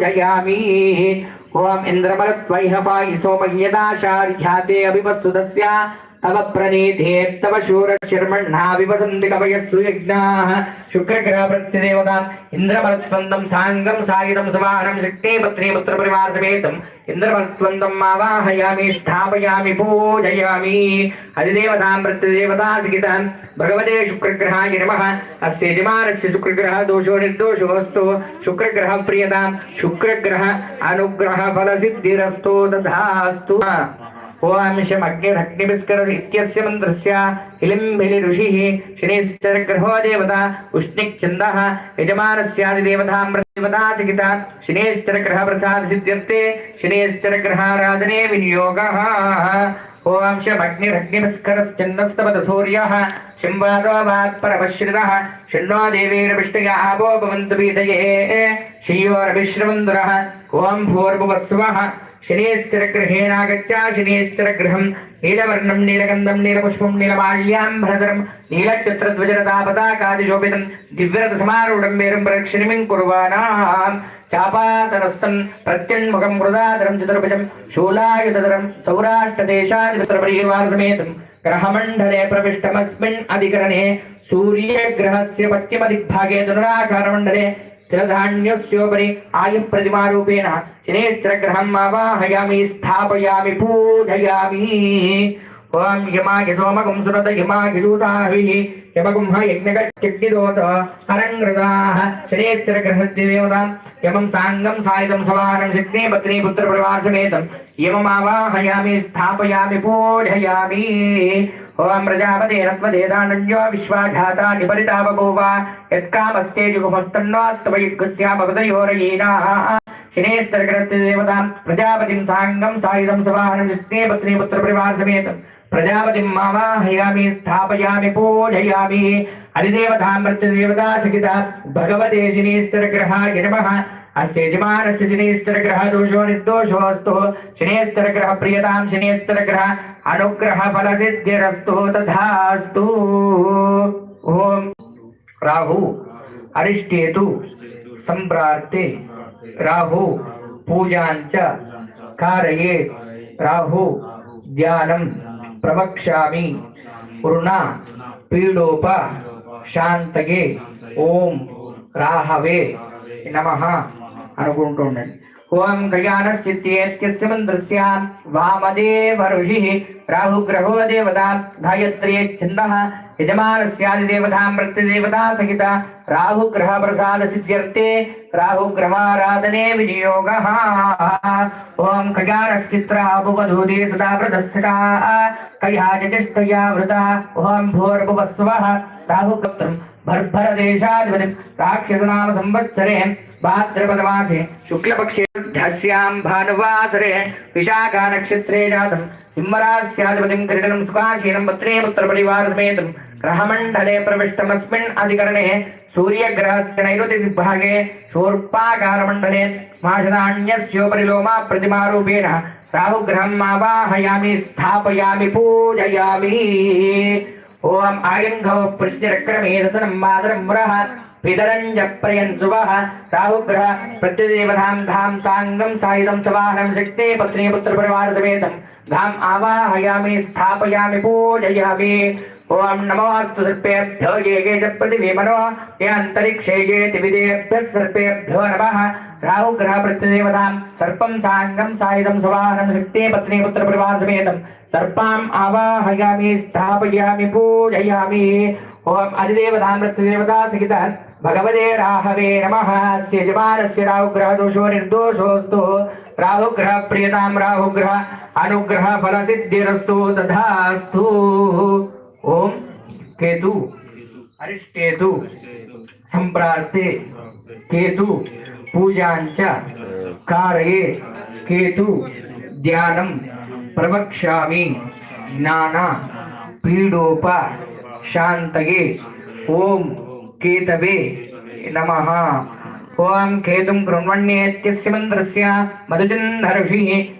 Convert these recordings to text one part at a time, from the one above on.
पूजयामी। ओम इंद्रमलत्वैह पायसो मन्यदाशार्घ्याते अभिवत्सुतस्य तव प्रणीते तव शूरशिर्मण्णा विवसन्ति कवयस्सु यज्ञाः शुक्रग्रह प्रत्यदेवताम् इन्द्रमरुत्वन्दं साङ्गं सायुधं समानं शक्ति पत्नी पुत्रपरिवारसमेतम् इन्द्रमरुत्वन्दम् आवाहयामि स्थापयामि पूजयामि अधिदेवतां प्रत्यदेवतासिगितां भगवते शुक्रग्रहाय नमः अस्य यजमानस्य शुक्रग्रह दोषो निर्दोषोऽस्तु शुक्रग्रह प्रियतां शुक्रग्रह अनुग्रह फलसिद्धिरस्तु ఓంశమగ్నిరగ్నిభిస్కర ఇత్యస్య మంత్రస్య హిలింభిలి ఋషి శనిశ్చరగ్రహో దేవత ఉష్ణిఛంద యజమానస్యాదిదేవతాం ప్రతిపదాచకిత శనిశ్చరగ్రహ ప్రసాద సిద్ధ్యర్థే శనిశ్చరగ్రహారాధనే వినియోగ ఓం శమగ్నిరగ్నిభస్కరశ్చందస్తపద సూర్య శింవాదో వాత్పరమశ్రిత శిణ్ణో దేవీరవిష్ణయ ఆపో శ్రీయోరవిశ్రవంధుర ఓం భూర్భువస్వ శనేశ్వరగ్రహేణాగచ్చ శనేశ్వరగ్రహం నీలవర్ణం నీలగంధం నీలపుష్పం నీలమాల్యాంబరధరం నీలచత్రధ్వజరతాపతాకాదిశోభితం దివ్యరథ సమారూఢం మేరం ప్రక్షిణిమిం కుర్వాణాం చాపాసనస్థం ప్రత్యన్ముఖం మృదాధరం చతుర్భుజం శూలాయుధరం సౌరాష్ట్రదేశాధిపత్రపరివారసమేతం గ్రహమండలే ప్రవిష్టమస్మిన్ అధికరణే సూర్యగ్రహస్య పశ్చిమదిగ్భాగే ధనురాకారమండలే తిలధాన్యస్యోపరి ఆయు ప్రతిమారూపేణ శనేశ్వరగ్రహం ఆవాహయామి స్థాపయామి పూజయామి. ఓం యమాయ సోమకం సురత యమాయ దూతాహి యమగుంహ యజ్ఞగచ్చగ్నిదోత హరంగ్రదాః శనేశ్వరగ్రహదేవతాం యమం సాంగం సాయుధం సమానం శక్తి పత్ని పుత్ర ప్రవాసమేతం యమమావాహయామి స్థాపయామి పూజయామి. ఓం ప్రజాపతిరత్మదేదానన్యో విశ్వాఘాత నిపరితాపభూవ యత్కామస్తే జుగుమస్తన్నోస్తవయుగ్స్యామపదయోరయీనా శినేశ్వరగ్రదేవతాం ప్రజాపతిం సాంగం సాయుధం సవాహనం విష్ణే పత్ని పుత్ర పుత్రపరివార సమేతం ప్రజాపతిం మామాహయామి స్థాపయామి పూజయామి హరిదేవతాం మృత్యుదేవతా సహిత భగవతే శినేశ్వరగ్రహాయ నమః అస్య యజమానస్య శినేశ్వరగ్రహ దోషో నిర్దోషోऽस्तु శినేశ్వరగ్రహ ప్రియతాం శినేశ్వరగ్రహ అనుగ్రహ ఫల ఫలసిద్ధిరస్తు తథాస్తు ఓం రాహు అరిష్టేతు సంప్రార్తే రాహు పూజాంచ కారయే రాహు ధ్యానం ప్రవక్ష్యామి వృణ పీడోప శాంతగే ఓం రాహవే నమ అనుకుంటుండండి ఉండండి ఓం గజానశ్చిత్యేత్యస్య మంత్రస్య వామదేవ ఋషిః రాహుగ్రహో దేవతా గాయత్రీ ఛందః యజమానస్యాదిదేవతాం ప్రత్యదేవతా సహిత రాహుగ్రహ ప్రసాద సిద్ధ్యర్థే రాహుగ్రహారాధనే వినియోగः ఓం ఖగానశ్చిత్రాభువధూదే సదా ప్రదస్సకా కయాచష్టయా వృత ఓం భూర్భువస్వః రాహుగ్రహం భర్భరదేశాధిపతిం రాక్షసనామ సంవత్సరే భాద్రపదమాసే శుక్లపక్షే భానువాసరే విశాఖ నక్షత్రే జాతం సింహరాస్యాధిపతిం క్రీడనం సుఖాశీనం పత్రే పుత్రపరివారసమేతం గ్రహమండలే ప్రవిష్టమస్మిన్ అధికరణే సూర్యగ్రహస్య నైరుతి విభాగే శూర్పాకారమండలే మాషదాన్యస్యోపరి లోమా ప్రతిమారూపేణ రాహుగ్రహం ఆవాహయామి స్థాపయామి పూజయామి ఓం ఆయంఘవ పృష్టిరక్రమే రసనం మాదరం మురః పితరంజ ప్రయన్ శుభః రాహుగ్రహ ప్రత్యదేవతాం ధాం సాంగం సాయుధం సవాహనం శక్తే పత్ని పుత్ర పరివార సమేతం ధాం ఆవాహయామి స్థాపయామి పూజయామి ఓం నమోస్తు సర్పేభ్యో ये ये च प्रतिविमनो ये अन्तरिक्षे ये त्रिविदेभ्यः सर्पेभ्यो नमः राहु ग्रह प्रत्यदेवतां सर्पं साङ्गं सायुधं सवाहनं शक्ते पत्नी पुत्र परिवार समेतं। सर्पाम् आवाहयामि, स्थापयामि, पूजयामि। ओम अधिदेवतां मृत्युदेवता सहित भगवते राहवे नमः। अस्य यजमानस्य राहुग्रह दोषो निर्दोषोऽस्तु। राहुग्रह प्रियतां राहुग्रह अनुग्रह फलसिद्धिरस्तु दधास्तु। ओम केतु। अरिष्टेतु। सम्प्रार्थे। केतु। పూజాంచ కారయే కేతు ధ్యానం ప్రవక్ష్యామి జ్ఞాన పీడోప శాంతయే ఓం కేతవే నమ. ఓం కేతుం కృణ్వణ్యేత్యస్య మంత్రస్య మధుచందర్షిः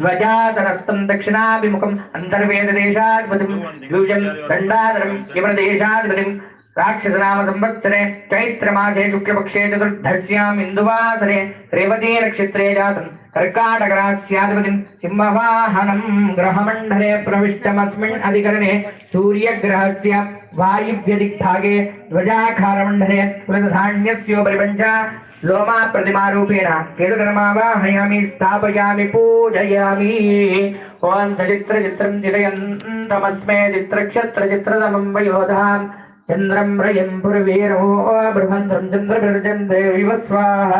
ధ్వజాతరస్థం దక్షిణాభిముఖం అంతర్వేద దేశాధిపతిం దండాధరం యమన దేశాధిపతిం రాక్షసనామ సంవత్సరే చైత్రమాసే శుక్లపక్షే చతుర్ధస్యాం ఇందువాసరే రేవతీ నక్షత్రే జాతం కర్కాటకరాస్యాధిపతిం సింహవాహనం గ్రహమండలే ప్రవిష్టమస్మిన్ అధికరణే సూర్యగ్రహస్య వాయువ్యదిగ్భాగే ధ్వజాకారమండలే పునధాన్యస్యోపరి పంచ లోమా ప్రతిమారూపేణ కేతుకర్మావాహయామి స్థాపయామి పూజయామి ఓం సచిత్ర చిత్రం చిరయన్ చిత్రక్షత్ర చిత్రతమం వయోధాం చంద్రం రయం పురవీరమో బృహంధ్రం చంద్రభిర్జం దేవ స్వాహ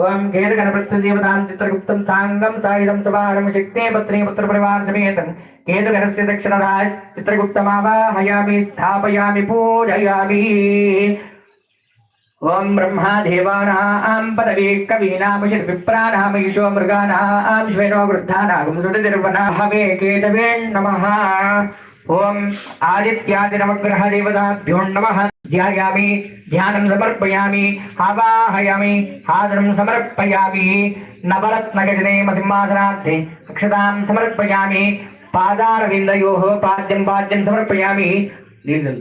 ఓం కేన గణపతిదేవతాం చిత్రగుప్తం సాంగం సాయుధం సుభారం శక్తే పత్ని పుత్రపరివార సమేతం. కేతుగణస్య దక్షిణరాజ్ చిత్రగుప్తమావాహయామి స్థాపయామి పూజయామి. ఓం బ్రహ్మా దేవానా ఆం పదవీ కవీనామశిర్విప్రాణామీషో మృగాణా ఆం శ్వేనో వృద్ధానాగం సుడిర్వనాహవే కేతవే నమ. ఓం ఆదిత్యాది నవగ్రహ దేవతాభ్యో నమ. ధ్యాయామి ధ్యానం సమర్పయామి ఆవాహయామి ఆదరం సమర్పయామి నవరత్నగజనే సింహాసనార్థే అక్షతాం సమర్పయామి పాదారవిందయో పాద్యం పాద్యం సమర్పయామి. నీళ్ళు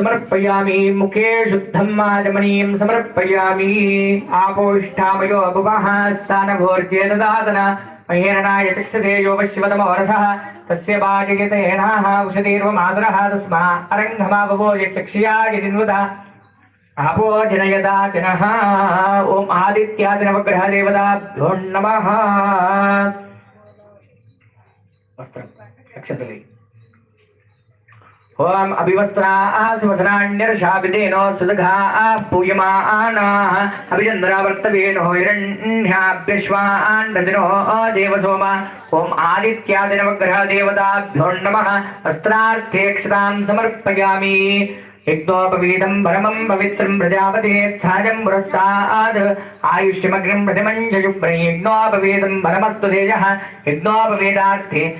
समर्पयामि मुखे शुद्धं माजमनीं समर्पयामि आपोष्ठामयो भुवः स्थानभोर्जेददातन महेरणाय चक्षसे यो पश्यवतमवरसः तस्य वाजयतेनाः उषतीर्वमादरः तस्मा अरङ्घमा बभोज चक्षिया यदिन्वता आपो जनयदाचनः ॐ आदित्यादिनवग्रहदेवताभ्यो नमः वस्त्रं नक्षत्रले ओम अभिवस्त्रा सुदघा पूयमाना। अभिचन्द्रावर्तवेनो हिरण्याभ्यश्वान् देवसोमा। ओम आदित्यादिनवग्रह नमः समर्पयामि। प्रजापते पुरस्ताद् आयुष्यमग्निं प्रतिमञ्जयुग्रं यज्ञोपवेदं परमस्तु तेजः। यज्ञोपवेदार्थे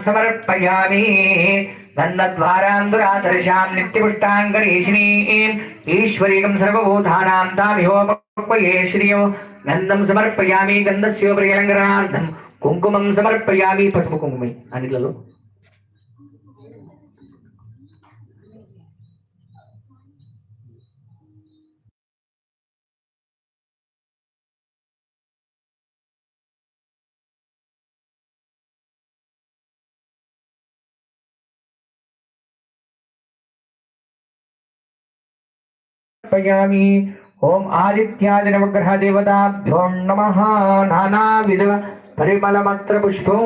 समर्पयामि। దండద్వారాందురాదర్శాం నిత్యపుష్టాంగరీషిణీం ఈశ్వరీకం సర్వభూతానాం తామిహోపక్వయే శ్రియం గంధం సమర్పయామి గంధస్యోపరి అలంకరణార్థం కుంకుమం సమర్పయామి పసుపు కుంకుమే అన్నిట్లలో సమర్పయామి ఓం ఆదిత్యాదినవగ్రహ దేవతాభ్యో నమ నానావిధ పరిమళమత్ర పుష్పం